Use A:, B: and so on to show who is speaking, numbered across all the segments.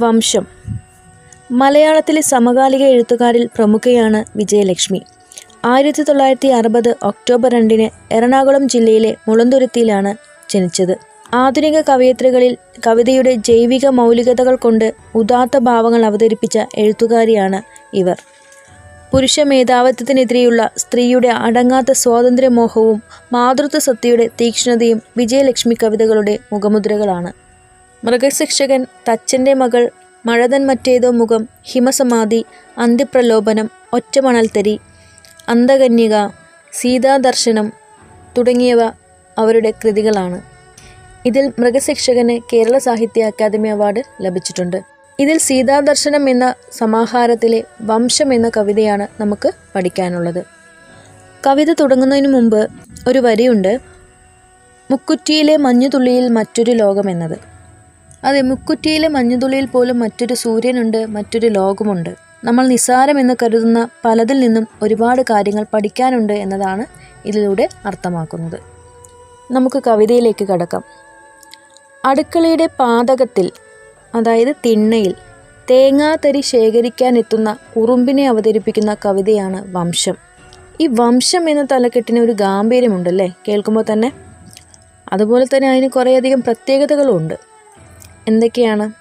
A: വംശം. മലയാളത്തിലെ സമകാലിക എഴുത്തുകാരിൽ പ്രമുഖയാണ് വിജയലക്ഷ്മി. ആയിരത്തി തൊള്ളായിരത്തി അറുപത് ഒക്ടോബർ രണ്ടിന് എറണാകുളം ജില്ലയിലെ മുളന്തുരുത്തിയിലാണ് ജനിച്ചത്. ആധുനിക കവയത്രികളിൽ കവിതയുടെ ജൈവിക മൗലികതകൾ കൊണ്ട് ഉദാത്ത ഭാവങ്ങൾ അവതരിപ്പിച്ച എഴുത്തുകാരിയാണ് ഇവർ. പുരുഷ മേധാവിത്വത്തിനെതിരെയുള്ള സ്ത്രീയുടെ അടങ്ങാത്ത സ്വാതന്ത്ര്യമോഹവും മാതൃത്വ സത്യയുടെ തീക്ഷ്ണതയും വിജയലക്ഷ്മി കവിതകളുടെ മുഖമുദ്രകളാണ്. മൃഗശിക്ഷകൻ തച്ചന്റെ മകൾ മഴതൻ മറ്റേതോ മുഖം ഹിമസമാധി അന്ത്യപ്രലോഭനം ഒറ്റമണൽത്തരി അന്തകന്യക സീതാദർശനം തുടങ്ങിയവ അവരുടെ കൃതികളാണ്. ഇതിൽ മൃഗശിക്ഷകന് കേരള സാഹിത്യ അക്കാദമി അവാർഡ് ലഭിച്ചിട്ടുണ്ട്. ഇതിൽ സീതാദർശനം എന്ന സമാഹാരത്തിലെ വംശം എന്ന കവിതയാണ് നമുക്ക് പഠിക്കാനുള്ളത്. കവിത തുടങ്ങുന്നതിന് മുമ്പ് ഒരു വരിയുണ്ട് മുക്കുറ്റിയിലെ മഞ്ഞുതുള്ളിയിൽ മറ്റൊരു ലോകം എന്നത് അതെ മുക്കുറ്റിയിലെ മഞ്ഞുതുള്ളിയിൽ പോലും മറ്റൊരു സൂര്യനുണ്ട് മറ്റൊരു ലോകമുണ്ട്. നമ്മൾ നിസ്സാരമെന്ന് കരുതുന്ന പലതിൽ നിന്നും ഒരുപാട് കാര്യങ്ങൾ പഠിക്കാനുണ്ട് എന്നതാണ് ഇതിലൂടെ അർത്ഥമാക്കുന്നത്. നമുക്ക് കവിതയിലേക്ക് കടക്കാം. അടുക്കളയുടെ പാതകത്തിൽ അതായത് തിണ്ണയിൽ തേങ്ങാതരി ശേഖരിക്കാൻ എത്തുന്ന ഉറുമ്പിനെ അവതരിപ്പിക്കുന്ന കവിതയാണ് വംശം. ഈ വംശം എന്ന തലക്കെട്ടിന് ഒരു ഗാംഭീര്യമുണ്ടല്ലേ? കേൾക്കുമ്പോൾ തന്നെ. അതുപോലെ തന്നെ അതിന് കുറേയധികം പ്രത്യേകതകളുമുണ്ട് എന്തൊക്കെയാണ്?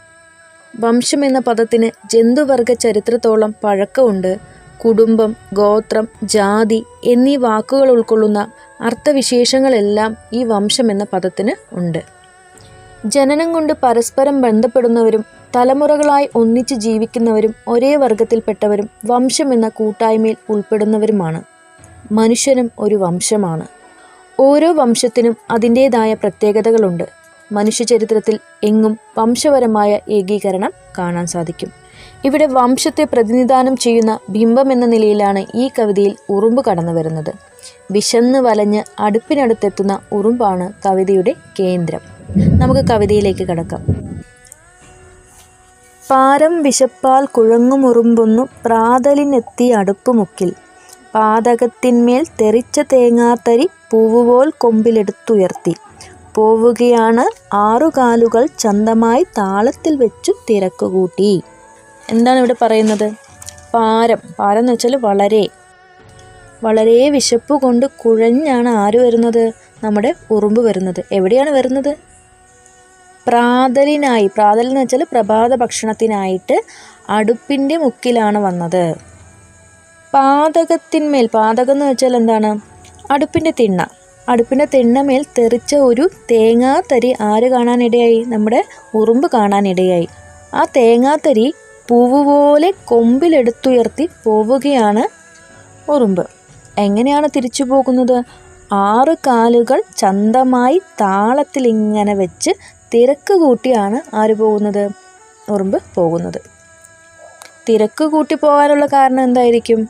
A: വംശം എന്ന പദത്തിന് ജന്തുവർഗ ചരിത്രത്തോളം പഴക്കമുണ്ട്. കുടുംബം ഗോത്രം ജാതി എന്നീ വാക്കുകൾ ഉൾക്കൊള്ളുന്ന അർത്ഥവിശേഷങ്ങളെല്ലാം ഈ വംശം എന്ന പദത്തിന് ഉണ്ട്. ജനനം കൊണ്ട് പരസ്പരം ബന്ധപ്പെടുന്നവരും തലമുറകളായി ഒന്നിച്ച് ജീവിക്കുന്നവരും ഒരേ വർഗത്തിൽപ്പെട്ടവരും വംശം എന്ന കൂട്ടായ്മയിൽ ഉൾപ്പെടുന്നവരുമാണ്. മനുഷ്യനും ഒരു വംശമാണ്. ഓരോ വംശത്തിനും അതിന്റേതായ പ്രത്യേകതകളുണ്ട്. മനുഷ്യചരിത്രത്തിൽ എങ്ങും വംശപരമായ ഏകീകരണം കാണാൻ സാധിക്കും. ഇവിടെ വംശത്തെ പ്രതിനിധാനം ചെയ്യുന്ന ബിംബം എന്ന നിലയിലാണ് ഈ കവിതയിൽ ഉറുമ്പ് കടന്നു വരുന്നത്. വിശന്ന് വലഞ്ഞ് അടുപ്പിനടുത്തെത്തുന്ന ഉറുമ്പാണ് കവിതയുടെ കേന്ദ്രം. നമുക്ക് കവിതയിലേക്ക് കടക്കാം. പാരം വിശപ്പാൽ കുഴങ്ങുമുറുമ്പൊന്നു പ്രാതലിനെത്തി അടുപ്പുമുക്കിൽ. പാതകത്തിന്മേൽ തെറിച്ച തേങ്ങാത്തരി പൂവുപോൽ കൊമ്പിലെടുത്തുയർത്തി. പോവുകയാണ് ആറുകാലുകൾ ചന്തമായി താളത്തിൽ വെച്ചു തിരക്കുകൂട്ടി എന്താണ് ഇവിടെ പറയുന്നത്? പാരം. പാരം എന്ന് വെച്ചാൽ വളരെ. വളരെ വിശപ്പ് കൊണ്ട് കുഴഞ്ഞാണ് ആര് വരുന്നത്? നമ്മുടെ ഉറുമ്പ് വരുന്നത്. എവിടെയാണ് വരുന്നത്? പ്രാതലിനായി. പ്രാതൽ എന്ന് വെച്ചാൽ പ്രഭാത ഭക്ഷണത്തിനായിട്ട് അടുപ്പിന്റെ മുക്കിലാണ് വന്നത്. പാതകത്തിന്മേൽ. പാതകം എന്ന് വെച്ചാൽ എന്താണ്? അടുപ്പിന്റെ തിണ്ണ. അടുപ്പിന്റെ തിണ്ണമേൽ തെറിച്ച ഒരു തേങ്ങാത്തരി ആര് കാണാനിടയായി? നമ്മുടെ ഉറുമ്പ് കാണാനിടയായി. ആ തേങ്ങാത്തരി പൂവ് പോലെ കൊമ്പിലെടുത്തുയർത്തി പോവുകയാണ് ഉറുമ്പ്. എങ്ങനെയാണ് തിരിച്ചു പോകുന്നത്? ആറ് കാലുകൾ ചന്തമായി താളത്തിൽ ഇങ്ങനെ വെച്ച് തിരക്ക് കൂട്ടിയാണ് ആര് പോകുന്നത്? ഉറുമ്പ് പോകുന്നത്. തിരക്ക് കൂട്ടി പോകാനുള്ള കാരണം എന്തായിരിക്കും?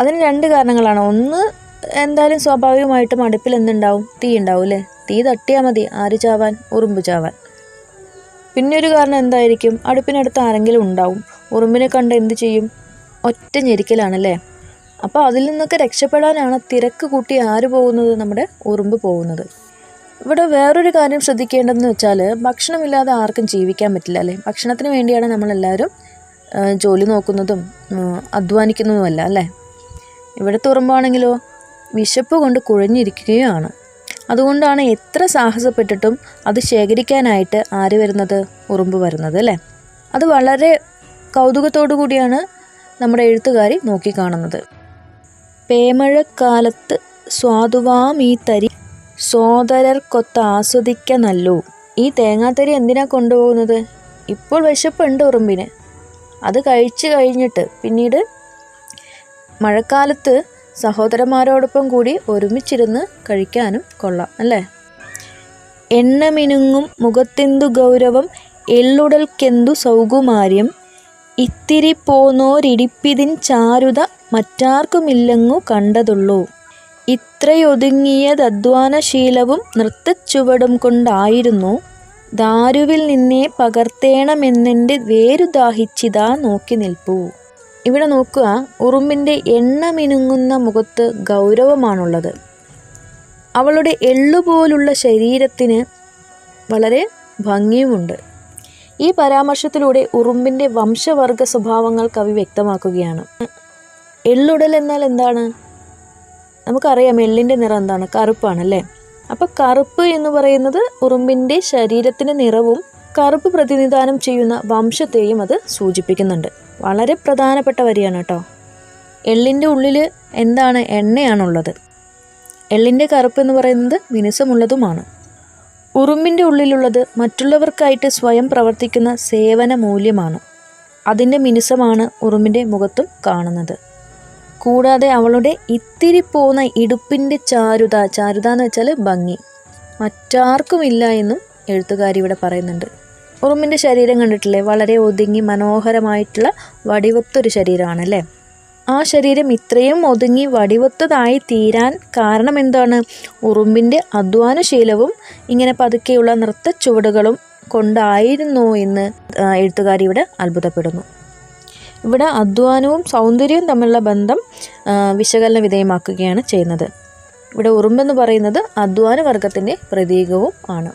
A: അതിന് രണ്ട് കാരണങ്ങളാണ്. ഒന്ന് എന്തായാലും സ്വാഭാവികമായിട്ടും അടുപ്പിൽ എന്തുണ്ടാവും? തീ ഉണ്ടാവും അല്ലേ? തീ തട്ടിയാൽ മതി. ആര് ചാവാൻ? ഉറുമ്പ് ചാവാൻ. പിന്നെ ഒരു കാരണം എന്തായിരിക്കും? അടുപ്പിനടുത്ത് ആരെങ്കിലും ഉണ്ടാവും. ഉറുമ്പിനെ കണ്ട് എന്ത് ചെയ്യും? ഒറ്റ ഞെരിക്കലാണല്ലേ അപ്പോൾ അതിൽ നിന്നൊക്കെ രക്ഷപ്പെടാനാണ് തിരക്ക് കൂട്ടി ആര് പോകുന്നത്? നമ്മുടെ ഉറുമ്പ് പോകുന്നത്. ഇവിടെ വേറൊരു കാര്യം ശ്രദ്ധിക്കേണ്ടതെന്ന് വെച്ചാൽ ഭക്ഷണമില്ലാതെ ആർക്കും ജീവിക്കാൻ പറ്റില്ല അല്ലേ? ഭക്ഷണത്തിന് വേണ്ടിയാണ് നമ്മളെല്ലാവരും ജോലി നോക്കുന്നതും അധ്വാനിക്കുന്നതുമല്ല അല്ലേ? ഇവിടുത്തെ ഉറുമ്പാണെങ്കിലോ? വിശപ്പ് കൊണ്ട് കുഴഞ്ഞിരിക്കുകയാണ്. അതുകൊണ്ടാണ് എത്ര സാഹസപ്പെട്ടിട്ടും അത് ശേഖരിക്കാനായിട്ട് ആര് വരുന്നത്? ഉറുമ്പ് വരുന്നത് അല്ലേ? അത് വളരെ കൗതുകത്തോടു കൂടിയാണ് നമ്മുടെ എഴുത്തുകാരി നോക്കിക്കാണുന്നത്. പേമഴക്കാലത്ത് സ്വാതുവാം ഈ തരി സോദരർക്കൊത്ത് ആസ്വദിക്ക നല്ലു ഈ തേങ്ങാത്തരി എന്തിനാ കൊണ്ടുപോകുന്നത്? ഇപ്പോൾ വിശപ്പുണ്ട് ഉറുമ്പിന്. അത് കഴിച്ചു കഴിഞ്ഞിട്ട് പിന്നീട് മഴക്കാലത്ത് സഹോദരന്മാരോടൊപ്പം കൂടി ഒരുമിച്ചിരുന്ന് കഴിക്കാനും കൊള്ളാം അല്ലേ? എണ്ണമിനുങ്ങും മുഖത്തെന്തു ഗൗരവം എള്ളുടൽക്കെന്തു സൗകുമാര്യം. ഇത്തിരി പോന്നോരിടിപ്പിതിൻ ചാരുത മറ്റാർക്കുമില്ലെങ്ങു കണ്ടതുള്ളൂ. ഇത്രയൊതുങ്ങിയതധ്വാനശീലവും നൃത്തച്ചുവടും കൊണ്ടായിരുന്നു ദാരുവിൽ നിന്നേ പകർത്തേണമെന്നെന്റെ വേരു ദാഹിച്ചിതാ നോക്കി നിൽപ്പൂ. ഇവിടെ നോക്കുക ഉറുമ്പിന്റെ എണ്ണമിനുങ്ങുന്ന മുഖത്ത് ഗൗരവമാണുള്ളത്. അവളുടെ എള്ളുപോലുള്ള ശരീരത്തിന് വളരെ ഭംഗിയുമുണ്ട്. ഈ പരാമർശത്തിലൂടെ ഉറുമ്പിന്റെ വംശവർഗ സ്വഭാവങ്ങൾ കവി വ്യക്തമാക്കുകയാണ്. എള്ളുടൽ എന്നാൽ എന്താണ്? നമുക്കറിയാം എള്ളിന്റെ നിറം എന്താണ് കറുപ്പാണല്ലേ അപ്പോൾ കറുപ്പ് എന്ന് പറയുന്നത് ഉറുമ്പിന്റെ ശരീരത്തിന്റെ നിറവും കറുപ്പ് പ്രതിനിധാനം ചെയ്യുന്ന വംശത്തെയും അത് സൂചിപ്പിക്കുന്നുണ്ട്. വളരെ പ്രധാനപ്പെട്ട വരിയാണ് കേട്ടോ. എള്ളിന്റെ ഉള്ളിൽ എന്താണ് എണ്ണയാണുള്ളത്? എള്ളിന്റെ കറുപ്പ് എന്ന് പറയുന്നത് മിനുസമുള്ളതുമാണ്. ഉറുമ്പിന്റെ ഉള്ളിലുള്ളത് മറ്റുള്ളവർക്കായിട്ട് സ്വയം പ്രവർത്തിക്കുന്ന സേവന മൂല്യമാണ് അതിന്റെ മിനുസമാണ് ഉറുമ്പിന്റെ മുഖത്തും കാണുന്നത്. കൂടാതെ അവളുടെ ഇത്തിരി പോന്ന ഇടുപ്പിന്റെ ചാരുത ചാരുത എന്ന് വെച്ചാൽ ഭംഗി. മറ്റാർക്കുമില്ല എന്നും എഴുത്തുകാരി ഇവിടെ പറയുന്നുണ്ട്. ഉറുമ്പിന്റെ ശരീരം കണ്ടിട്ടില്ലേ? വളരെ ഒതുങ്ങി മനോഹരമായിട്ടുള്ള വടിവത്തൊരു ശരീരമാണല്ലേ? ആ ശരീരം ഇത്രയും ഒതുങ്ങി വടിവത്തതായി തീരാൻ കാരണം എന്താണ്? ഉറുമ്പിന്റെ അധ്വാനശീലവും ഇങ്ങനെ പതുക്കെയുള്ള നൃത്ത ചുവടുകളും കൊണ്ടായിരുന്നു എന്ന് എഴുത്തുകാരി ഇവിടെ അത്ഭുതപ്പെടുന്നു. ഇവിടെ അധ്വാനവും സൗന്ദര്യവും തമ്മിലുള്ള ബന്ധം വിശകലന വിധേയമാക്കുകയാണ് ചെയ്യുന്നത്. ഇവിടെ ഉറുമ്പെന്ന് പറയുന്നത് അധ്വാന വർഗത്തിന്റെ പ്രതീകവും ആണ്.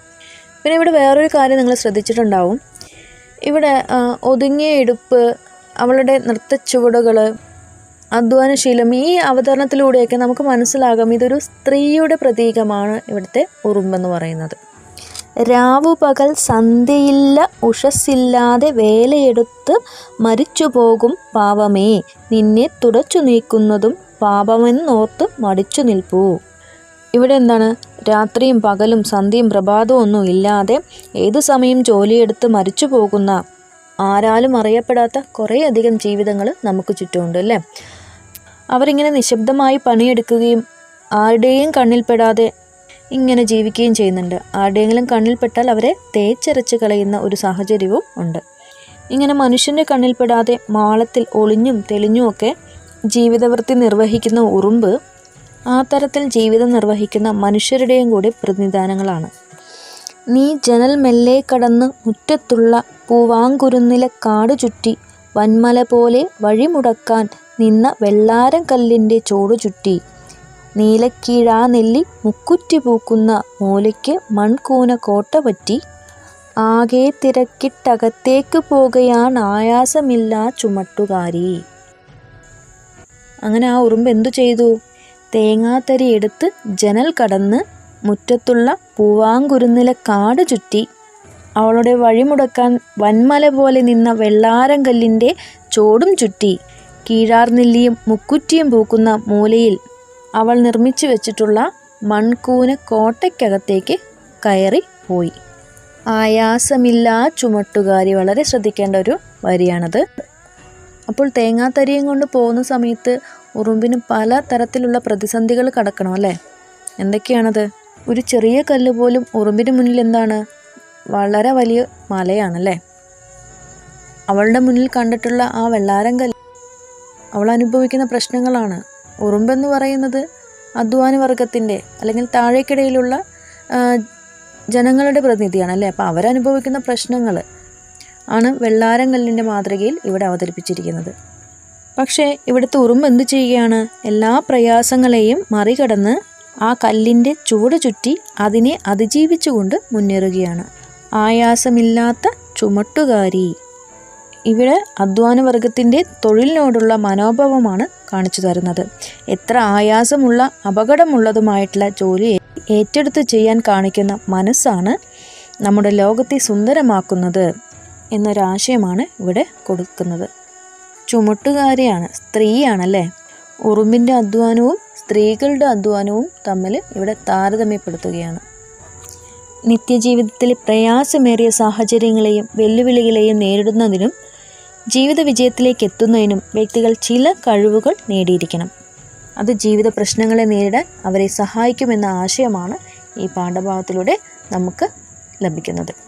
A: പിന്നെ ഇവിടെ വേറൊരു കാര്യം നിങ്ങൾ ശ്രദ്ധിച്ചിട്ടുണ്ടാവും. ഇവിടെ ഒതുങ്ങിയ ഇടുപ്പ് അവളുടെ നൃത്തച്ചുവടുകൾ അധ്വാനശീലം ഈ അവതരണത്തിലൂടെയൊക്കെ നമുക്ക് മനസ്സിലാകാം ഇതൊരു സ്ത്രീയുടെ പ്രതീകമാണ് ഇവിടുത്തെ ഉറുമ്പെന്ന് പറയുന്നത്. രാവു പകൽ സന്ധ്യയില്ല ഉഷസ്സില്ലാതെ വേലയെടുത്ത് മരിച്ചു പോകും പാവമേ. നിന്നെ തുടച്ചു നീക്കുന്നതും പാപമെന്നോർത്ത് മടിച്ചു നിൽപ്പൂ. ഇവിടെ എന്താണ്? രാത്രിയും പകലും സന്ധ്യയും പ്രഭാതവും ഒന്നും ഇല്ലാതെ ഏതു സമയം ജോലിയെടുത്ത് മരിച്ചു പോകുന്ന ആരാലും അറിയപ്പെടാത്ത കുറേയധികം ജീവിതങ്ങൾ നമുക്ക് ചുറ്റുമുണ്ട് അല്ലേ? അവരിങ്ങനെ നിശബ്ദമായി പണിയെടുക്കുകയും ആരുടെയും കണ്ണിൽപ്പെടാതെ ഇങ്ങനെ ജീവിക്കുകയും ചെയ്യുന്നുണ്ട്. ആരുടെയെങ്കിലും കണ്ണിൽപ്പെട്ടാൽ അവരെ തേച്ചരച്ച് കളയുന്ന ഒരു സാഹചര്യവും ഉണ്ട്. ഇങ്ങനെ മനുഷ്യന്റെ കണ്ണിൽപ്പെടാതെ മാളത്തിൽ ഒളിഞ്ഞും തെളിഞ്ഞുമൊക്കെ ജീവിതവൃത്തി നിർവഹിക്കുന്ന ഉറുമ്പ് ആ തരത്തിൽ ജീവിതം നിർവഹിക്കുന്ന മനുഷ്യരുടെയും കൂടി പ്രതിനിധാനങ്ങളാണ്. നീ ജനൽ മെല്ലെ കടന്ന് മുറ്റത്തുള്ള പൂവാങ്കുരുന്നിലെ കാട് ചുറ്റി വന്മല പോലെ വഴിമുടക്കാൻ നിന്ന വെള്ളാരം കല്ലിന്റെ ചോട് ചുറ്റി. നീലക്കീഴാ നെല്ലി മുക്കുറ്റി പൂക്കുന്ന മൂലയ്ക്ക് മൺകൂന കോട്ട പറ്റി. ആകെ തിരക്കിട്ടകത്തേക്ക് പോകയാണ് ആയാസമില്ലാ ചുമട്ടുകാരി. അങ്ങനെ ആ ഉറുമ്പ് എന്തു ചെയ്തു? തേങ്ങാത്തരി എടുത്ത് ജനൽ കടന്ന് മുറ്റത്തുള്ള പൂവാങ്കുരുന്നിലെ കാട് ചുറ്റി. അവളുടെ വഴിമുടക്കാൻ വന്മല പോലെ നിന്ന വെള്ളാരം കല്ലിന്റെ ചോടും ചുറ്റി. കീഴാർനെല്ലിയും മുക്കുറ്റിയും പൂക്കുന്ന മൂലയിൽ അവൾ നിർമ്മിച്ചു വെച്ചിട്ടുള്ള മൺകൂന കോട്ടയ്ക്കകത്തേക്ക് കയറി പോയി. ആയാസമില്ലാ ചുമട്ടുകാരി വളരെ ശ്രദ്ധിക്കേണ്ട ഒരു വരിയാണത്. അപ്പോൾ തേങ്ങാത്തരിയും കൊണ്ട് പോകുന്ന സമയത്ത് ഉറുമ്പിന് പല തരത്തിലുള്ള പ്രതിസന്ധികൾ കടക്കണം അല്ലേ? എന്തൊക്കെയാണത്? ഒരു ചെറിയ കല്ല് പോലും ഉറുമ്പിന് മുന്നിൽ എന്താണ്? വളരെ വലിയ മലയാണല്ലേ? അവളുടെ മുന്നിൽ കണ്ടിട്ടുള്ള ആ വെള്ളാരം കല്ല് അവൾ അനുഭവിക്കുന്ന പ്രശ്നങ്ങളാണ്. ഉറുമ്പെന്ന് പറയുന്നത് അധ്വാന വർഗത്തിന്റെ അല്ലെങ്കിൽ താഴേക്കിടയിലുള്ള ജനങ്ങളുടെ പ്രതിനിധിയാണ് അല്ലേ? അപ്പോൾ അവരനുഭവിക്കുന്ന പ്രശ്നങ്ങൾ ആണ് വെള്ളാരം കല്ലിന്റെ മാതൃകയിൽ ഇവിടെ അവതരിപ്പിച്ചിരിക്കുന്നത്. പക്ഷേ ഇവിടുത്തെ ഉറുമ്പ് എന്തു ചെയ്യുകയാണ്? എല്ലാ പ്രയാസങ്ങളെയും മറികടന്ന് ആ കല്ലിന്റെ ചുവട് ചുറ്റി അതിനെ അതിജീവിച്ചുകൊണ്ട് മുന്നേറുകയാണ്. ആയാസമില്ലാത്ത ചുമട്ടുകാരി. ഇവിടെ അധ്വാനവർഗത്തിന്റെ തൊഴിലിനോടുള്ള മനോഭാവമാണ് കാണിച്ചു തരുന്നത്. എത്ര ആയാസമുള്ള അപകടമുള്ളതുമായിട്ടുള്ള ജോലി ഏറ്റെടുത്ത് ചെയ്യാൻ കാണിക്കുന്ന മനസ്സാണ് നമ്മുടെ ലോകത്തെ സുന്ദരമാക്കുന്നത് എന്നൊരാശയമാണ് ഇവിടെ കൊടുക്കുന്നത്. ചുമട്ടുകാരിയാണ് സ്ത്രീയാണല്ലേ? ഉറുമ്പിന്റെ അധ്വാനവും സ്ത്രീകളുടെ അധ്വാനവും തമ്മിൽ ഇവിടെ താരതമ്യപ്പെടുത്തുകയാണ്. നിത്യജീവിതത്തിൽ പ്രയാസമേറിയ സാഹചര്യങ്ങളെയും വെല്ലുവിളികളെയും നേരിടുന്നതിനും ജീവിത വിജയത്തിലേക്ക് എത്തുന്നതിനും വ്യക്തികൾ ചില കഴിവുകൾ നേടിയിരിക്കണം. അത് ജീവിത പ്രശ്നങ്ങളെ നേരിടാൻ അവരെ സഹായിക്കുമെന്ന ആശയമാണ് ഈ പാഠഭാഗത്തിലൂടെ നമുക്ക് ലഭിക്കുന്നത്.